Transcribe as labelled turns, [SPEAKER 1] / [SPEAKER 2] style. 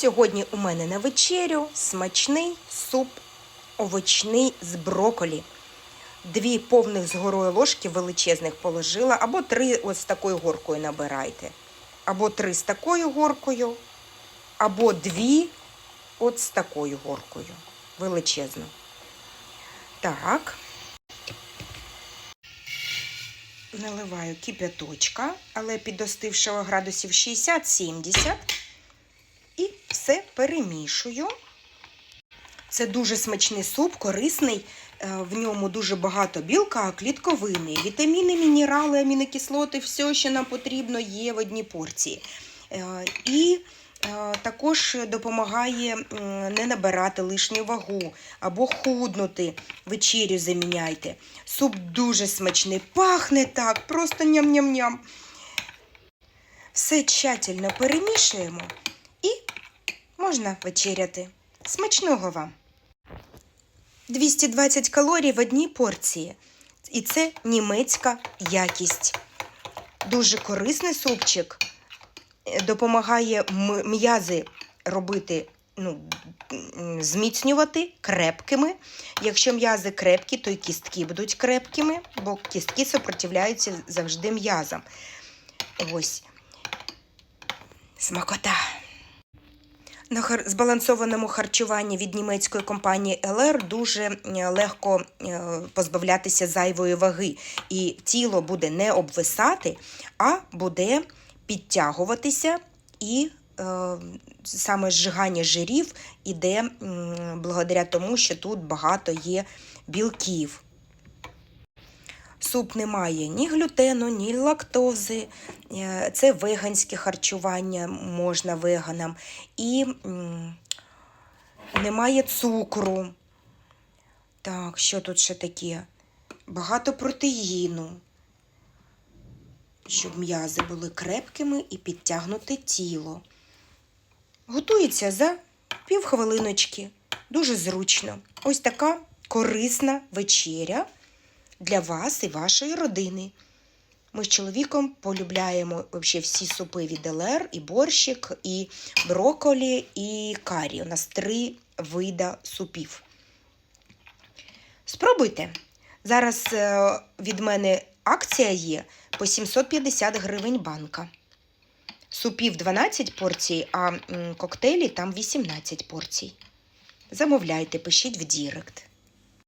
[SPEAKER 1] Сьогодні у мене на вечерю смачний суп овочний з броколі. Дві повних з горою ложки величезних положила, або три ось такою горкою набирайте. Або три з такою горкою, або дві от з такою горкою. Величезно. Так. Наливаю кип'яточка, але підостившого градусів 60-70. Все перемішую. Це дуже смачний суп, корисний. Е, В ньому дуже багато білка, клітковини, вітаміни, мінерали, амінокислоти, все, що нам потрібно, є в одній порції. Е, І е, також допомагає не набирати лишню вагу або худнути. Вечерю заміняйте. Суп дуже смачний, пахне так, просто ням-ням-ням. Все тщательно перемішуємо і можна вечеряти. Смачного вам! 220 калорій в одній порції. І це німецька якість. Дуже корисний супчик. Е, Допомагає м'язи робити, ну, зміцнювати крепкими. Якщо м'язи крепкі, то й кістки будуть крепкими, бо кістки супротивляються завжди м'язам. Ось. Смакота. На збалансованому харчуванні від німецької компанії LR дуже е, легко е, позбавлятися зайвої ваги, і тіло буде не обвисати, а буде підтягуватися, і е, саме зжигання жирів іде благодаря тому, що тут багато є білків. Суп не має ні глютену, ні лактози. Е, Це веганське харчування, можна веганам. І немає цукру. Так, що тут ще таке? Багато протеїну. Щоб м'язи були крепкими і підтягнуте тіло. Готується за півхвилиночки. Дуже зручно. Ось така корисна вечеря для вас і вашої родини. Ми з чоловіком полюбляємо вообще всі супи від ЛР, і борщик, і брокколі, і карі. У нас три вида супів. Спробуйте. Зараз е, від мене акція є по 750 гривень банка. Супів 12 порцій, а коктейлі там 18 порцій. Замовляйте, пишіть в Дірект.